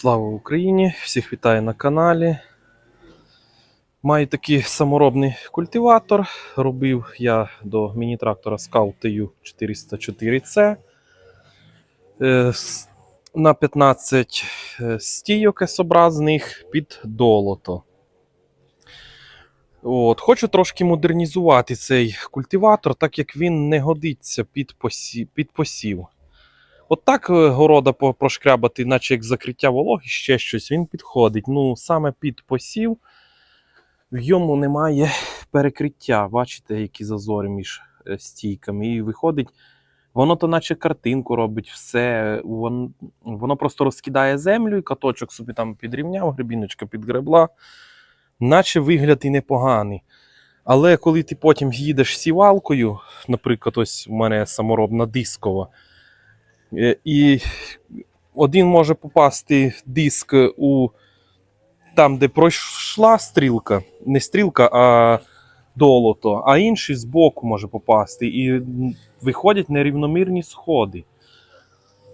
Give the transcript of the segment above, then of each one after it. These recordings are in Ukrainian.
Слава Україні! Всіх вітаю на каналі. Маю такий саморобний культиватор. Робив я до міні-трактора Scout TU 404C Е, на 15 е, стійок S-образних під долото. От, хочу трошки модернізувати цей культиватор, так як він не годиться під посів. Під посів. От так е, города прошкрябати, наче як закриття вологи, ще щось, він підходить. Ну, саме під посів в йому немає перекриття. Бачите, які зазори між е, стійками. І виходить, воно то наче картинку робить, все. Воно, воно просто розкидає землю, і каточок собі там підрівняв, гребіночка підгребла, наче вигляд і непоганий. Але коли ти потім їдеш сівалкою, наприклад, ось у мене саморобна дискова, І один може попасти диск у там, де пройшла стрілка, не стрілка, а долото, а інший збоку може попасти. І виходять нерівномірні сходи.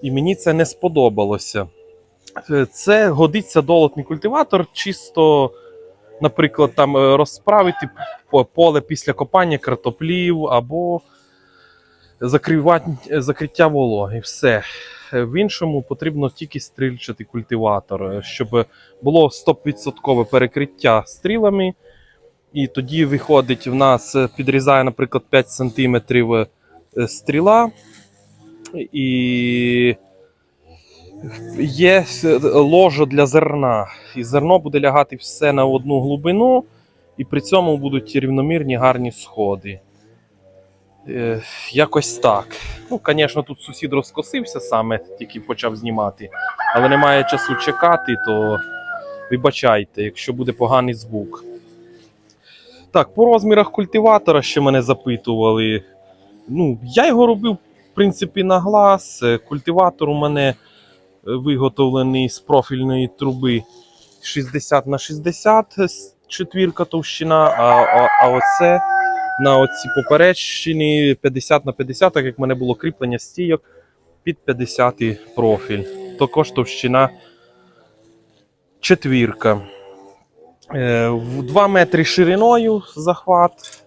І мені це не сподобалося. Е, Це годиться долотний культиватор, чисто, наприклад, там е, розправити поле після копання картоплів або закриття вологи. Все. Е, В іншому потрібно тільки стрільчатий культиватор, е, щоб було 100% перекриття стрілами. І тоді виходить, в нас е, підрізає, наприклад, 5 см стріла. І є с- ложа для зерна. І зерно буде лягати все на одну глибину, і при цьому будуть рівномірні гарні сходи. Е, якось так. Ну, звісно, тут сусід розкосився саме, тільки почав знімати, але немає часу чекати, то вибачайте, якщо буде поганий звук. Так, по розмірах культиватора ще мене запитували. Ну, я його робив, в принципі, на глаз. Е, Культиватор у мене е, виготовлений з профільної труби 60 на 60 с- четвірка товщина, а, а, а оце на оці попереччині 50 на 50, так як в мене було кріплення стійок під 50 профіль. Також товщина четвірка. Е, в 2 метри шириною захват.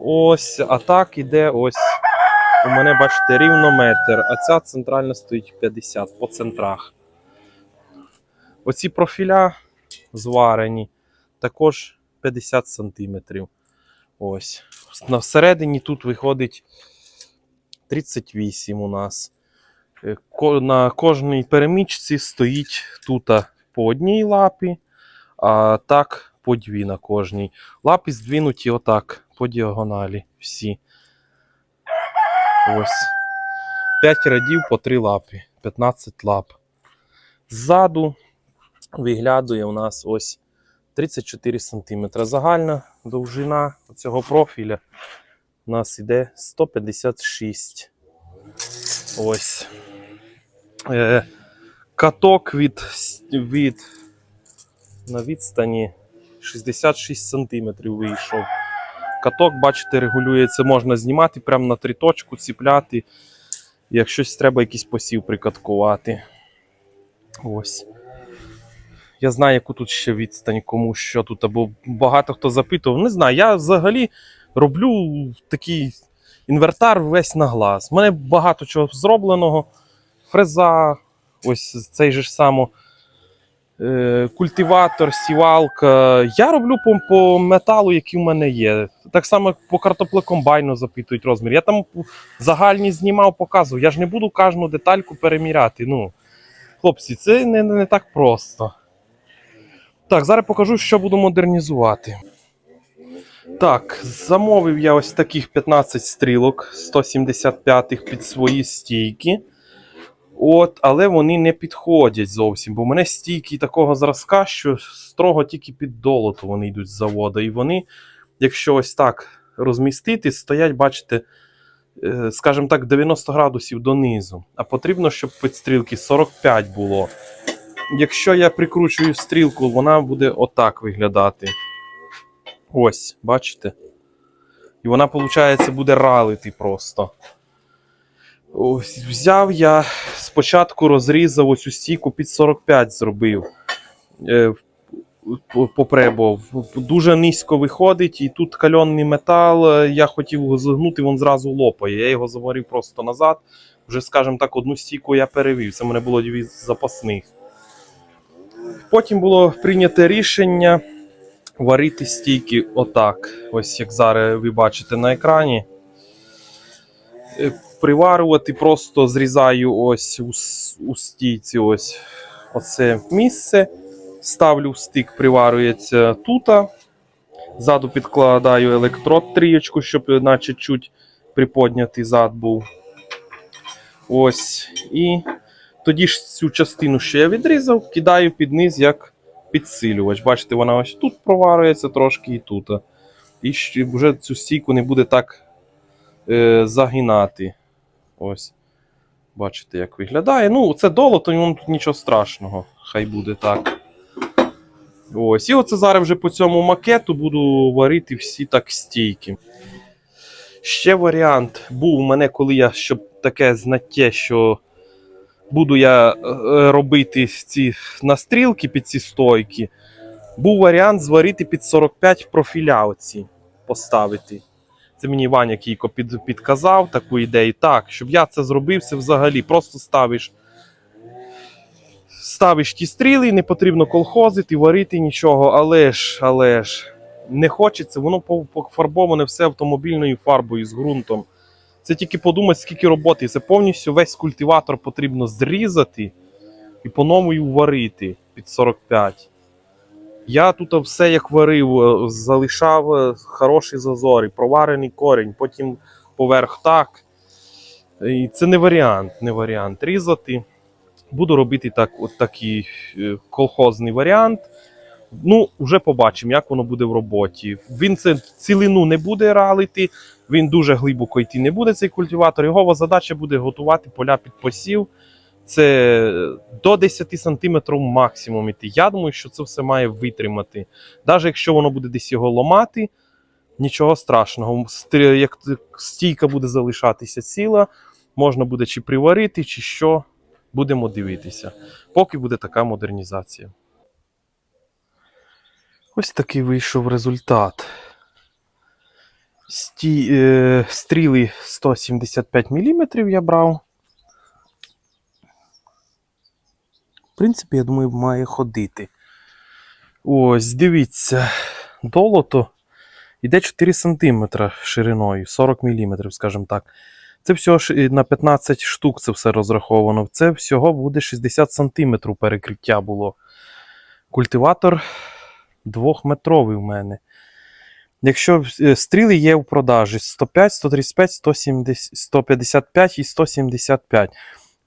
Ось, а так іде ось. У мене, бачите, рівно метр, а ця центральна стоїть 50 по центрах. Оці профіля зварені також 50 сантиметрів. Ось. На всередині тут виходить 38 у нас. Е, На кожній перемічці стоїть тут по одній лапі, а так по дві на кожній. Лапи здвинуті отак по діагоналі. Всі. Ось. 5 рядів по 3 лапи. 15 лап. Ззаду виглядує у нас ось 34 см. Загальна довжина цього профіля у нас іде 156. Ось. Е, каток від, від на відстані 66 см вийшов. Каток, бачите, регулюється, можна знімати прямо на три точку, ціпляти. Як треба, якийсь посів прикаткувати. Ось. Я знаю, яку тут ще відстань, кому що тут, або багато хто запитував. Не знаю, я взагалі роблю такий інвертар весь на глаз. У мене багато чого зробленого. Фреза, ось цей же ж само е, культиватор, сівалка. Я роблю по, по металу, який в мене є. Так само по картоплекомбайну запитують розмір. Я там загальні знімав, показував. Я ж не буду кожну детальку переміряти. Ну, хлопці, це не, не так просто. Так, зараз покажу, що буду модернізувати. Так, замовив я ось таких 15 стрілок 175 під свої стійки. От, але вони не підходять зовсім, бо в мене стійки такого зразка, що строго тільки під долоту вони йдуть з заводу. І вони, якщо ось так розмістити, стоять, бачите, е, скажімо так, 90 градусів донизу. А потрібно, щоб під стрілки 45 було. Якщо я прикручую стрілку, вона буде отак виглядати. Ось, бачите? І вона, виходить, буде ралити просто. Ось, взяв я спочатку розрізав ось цю стійку під 45 зробив. Е, по- попребував. Дуже низько виходить, і тут кальонний метал. е, Я хотів його загнути, він зразу лопає. Я його заварив просто назад. Вже, скажімо так, одну стійку я перевів. Це в мене було дві запасних. Потім було прийнято рішення варити стійки отак. Ось як зараз ви бачите на екрані. Е, Приварювати просто зрізаю ось у, у стійці ось оце місце. Ставлю в стик, приварюється тут. Ззаду підкладаю електрод трієчку, щоб наче чуть приподнятий зад був. Ось. І тоді ж цю частину, що я відрізав, кидаю під низ як підсилювач. Бачите, вона ось тут проварюється трошки і тут. І вже цю стійку не буде так е, загинати. Ось. Бачите, як виглядає. Ну, це долото, ну, тут нічого страшного. Хай буде так. Ось. І оце зараз вже по цьому макету буду варити всі так стійки. Ще варіант був у мене, коли я щоб таке знаття, що буду я е, робити ці настрілки під ці стойки. Був варіант зварити під 45 профіля оці поставити. Це мені Ваня Кійко під, підказав таку ідею. Так, щоб я це зробив, це взагалі просто ставиш. Ставиш ті стріли, не потрібно колхозити, варити нічого, але ж, але ж, не хочеться, воно пофарбоване все автомобільною фарбою з ґрунтом. Це тільки подумати, скільки роботи. Це повністю весь культиватор потрібно зрізати і по-новому варити під 45. Я тут все як варив, е, залишав е, хороші зазори, проварений корінь, потім поверх так. І це не варіант, не варіант різати. Буду робити так, от такий е, колхозний варіант. Ну, вже побачимо, як воно буде в роботі. Він це цілину не буде ралити, він дуже глибоко йти не буде, цей культиватор. Його задача буде готувати поля під посів. Це до 10 см максимум іти. Я думаю, що це все має витримати. Навіть якщо воно буде десь його ломати, нічого страшного. Як стійка буде залишатися ціла, можна буде чи приварити, чи що. Будемо дивитися. Поки буде така модернізація. Ось такий вийшов результат. Сті, е, стріли 175 мм я брав. В принципі, я думаю, має ходити. Ось, дивіться, долото йде 4 см шириною, 40 мм, скажімо так. Це всього ж на 15 штук це все розраховано. Це всього буде 60 см перекриття було. Культиватор двохметровий в мене. Якщо е, стріли є в продажі 105, 135, 170, 155 і 175.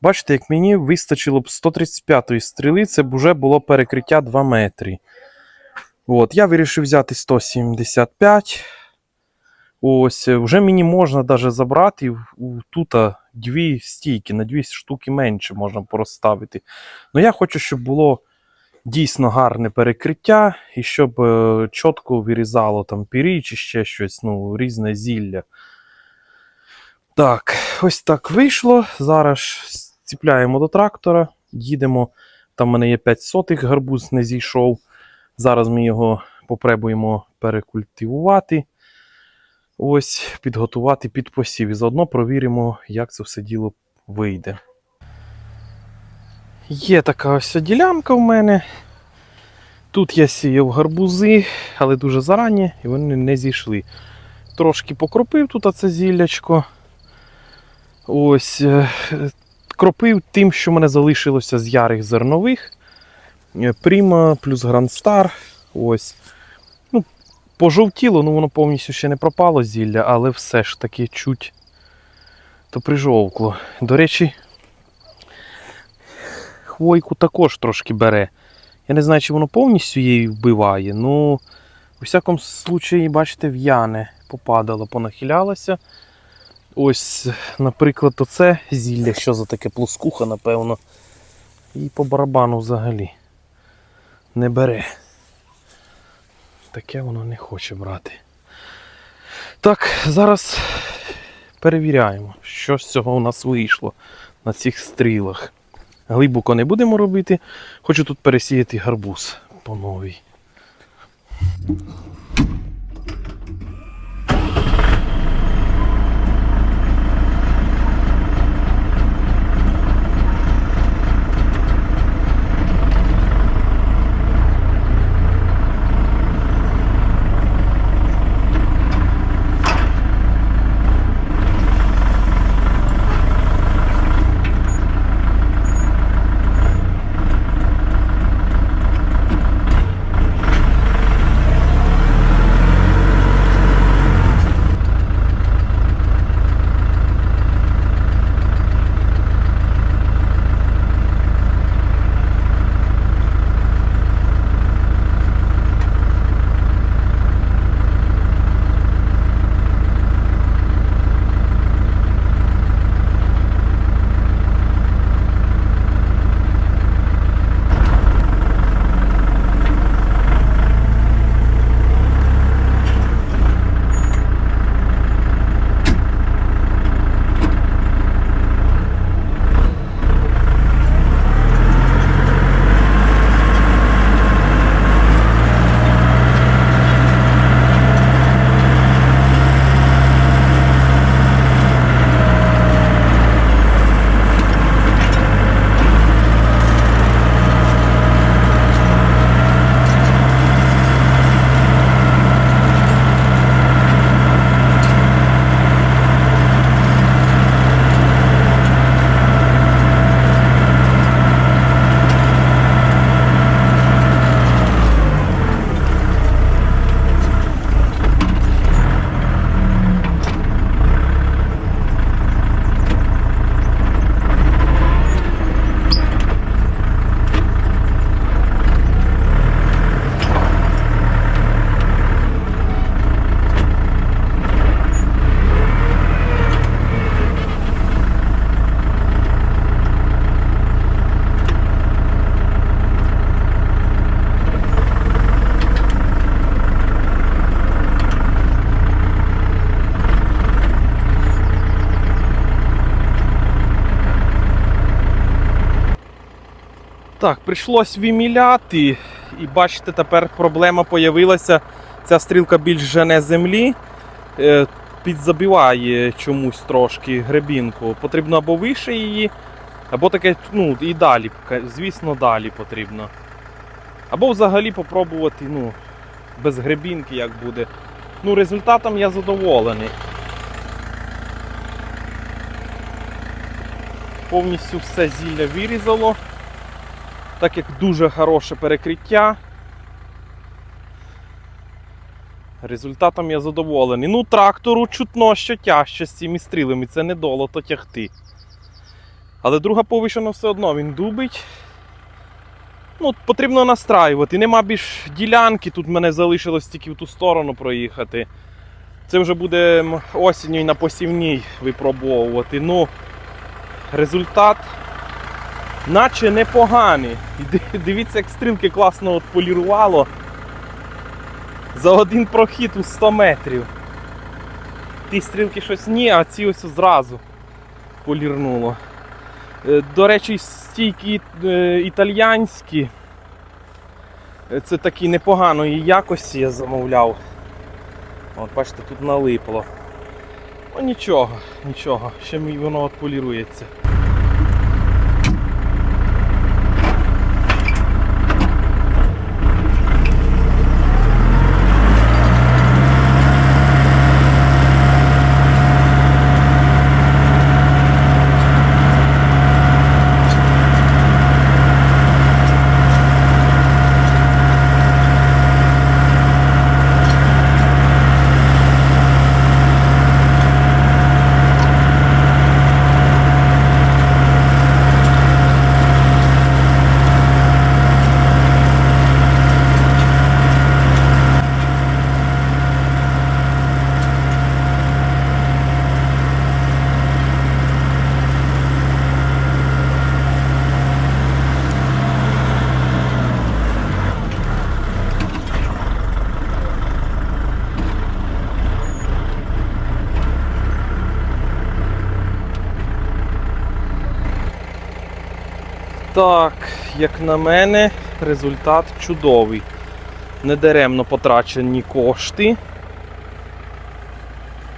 Bачите, як мені вистачило б 135-ї стріли, це б вже було перекриття 2 метри. От, я вирішив взяти 175. Ось, е, вже мені можна даже забрати у- тут дві стійки, на дві штуки менше можна порозставити. Ну я хочу, щоб було дійсно гарне перекриття, і щоб е, чітко вирізало там пірі чи ще щось, ну, різне зілля. Так, ось так вийшло. Зараз ціпляємо до трактора, їдемо. Там в мене є 5 сотих, гарбуз не зійшов. Зараз ми його попробуємо перекультивувати. Ось, підготувати під посів. І заодно провіримо, як це все діло вийде. Є така ось ділянка в мене. Тут я сіяв гарбузи, але дуже зарані, і вони не зійшли. Трошки покропив тут це зіллячко. Ось. е, Кропив тим, що в мене залишилося з ярих зернових. Е, Пріма плюс Грандстар. Ось. Ну, пожовтіло, ну воно повністю ще не пропало зілля, але все ж таки чуть то прижовкло. До речі, хвойку також трошки бере. Я не знаю, чи воно повністю її вбиває. Ну, у всякому случаї, бачите, в'яне попадало, понахилялося. Ось, наприклад, оце зілля, що за таке плоскуха, напевно. І по барабану взагалі не бере. Таке воно не хоче брати. Так, зараз перевіряємо, що з цього у нас вийшло на цих стрілах. Глибоко не будемо робити. Хочу тут пересіяти гарбуз по новій. Так, прийшлось виміляти, і бачите, тепер проблема появилася. Ця стрілка більш жене землі, е, підзабиває чомусь трошки гребінку. Потрібно або вище її, або таке, ну, і далі, звісно, далі потрібно. Або взагалі попробувати, ну, без гребінки, як буде. Ну, результатом я задоволений. Повністю все зілля вирізало так як дуже хороше перекриття. Результатом я задоволений. Ну, трактору чутно, що тяжче з цими стрілами, це не долото тягти. Але друга повишена все одно він дубить. Ну, Потрібно настраювати. Нема більш ділянки, тут мене залишилось тільки в ту сторону проїхати. Це вже буде осінню і на посівній випробовувати. Ну, результат наче непоганий. Дивіться, як стрілки класно от полірувало за один прохід у 100 метрів. Ті стрілки щось ні, а ці ось зразу полірнуло. Е, До речі, стійки е, італьянські. Е, Це такі непоганої якості я замовляв. От бачите, тут налипло. Ну нічого, нічого, ще воно от полірується. Так, як на мене, результат чудовий. Недаремно потрачені кошти.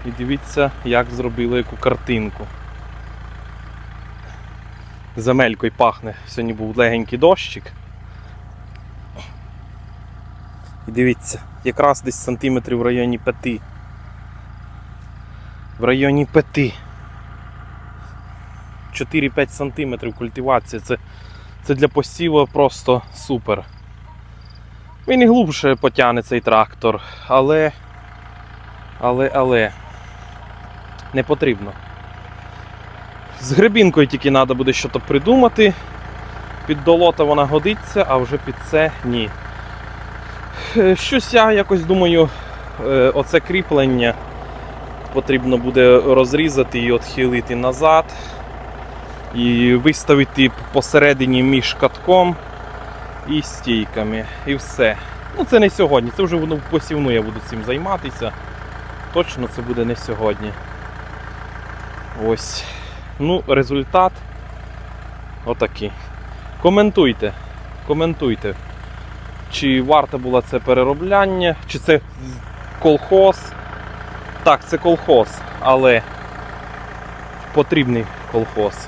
І дивіться, як зробили яку картинку. Земелькою пахне. Сьогодні був легенький дощик. І дивіться, якраз десь сантиметрів в районі 5. В районі 5. 4-5 сантиметрів культивація. Це, це для посіву просто супер. Він і глубше потягне цей трактор, але. Але, але. Не потрібно. З грибінкою тільки треба буде щось придумати. Під долота вона годиться, а вже під це ні. Е, Щось я якось думаю, е, оце кріплення потрібно буде розрізати і відхилити назад. І виставити посередині між катком і стійками. І все. Ну це не сьогодні, це вже воно посівну я буду цим займатися. Точно це буде не сьогодні. Ось. Ну, результат отакий. Коментуйте. Коментуйте. Чи варто було це переробляння, чи це колхоз. Так, це колхоз, але потрібний колхоз.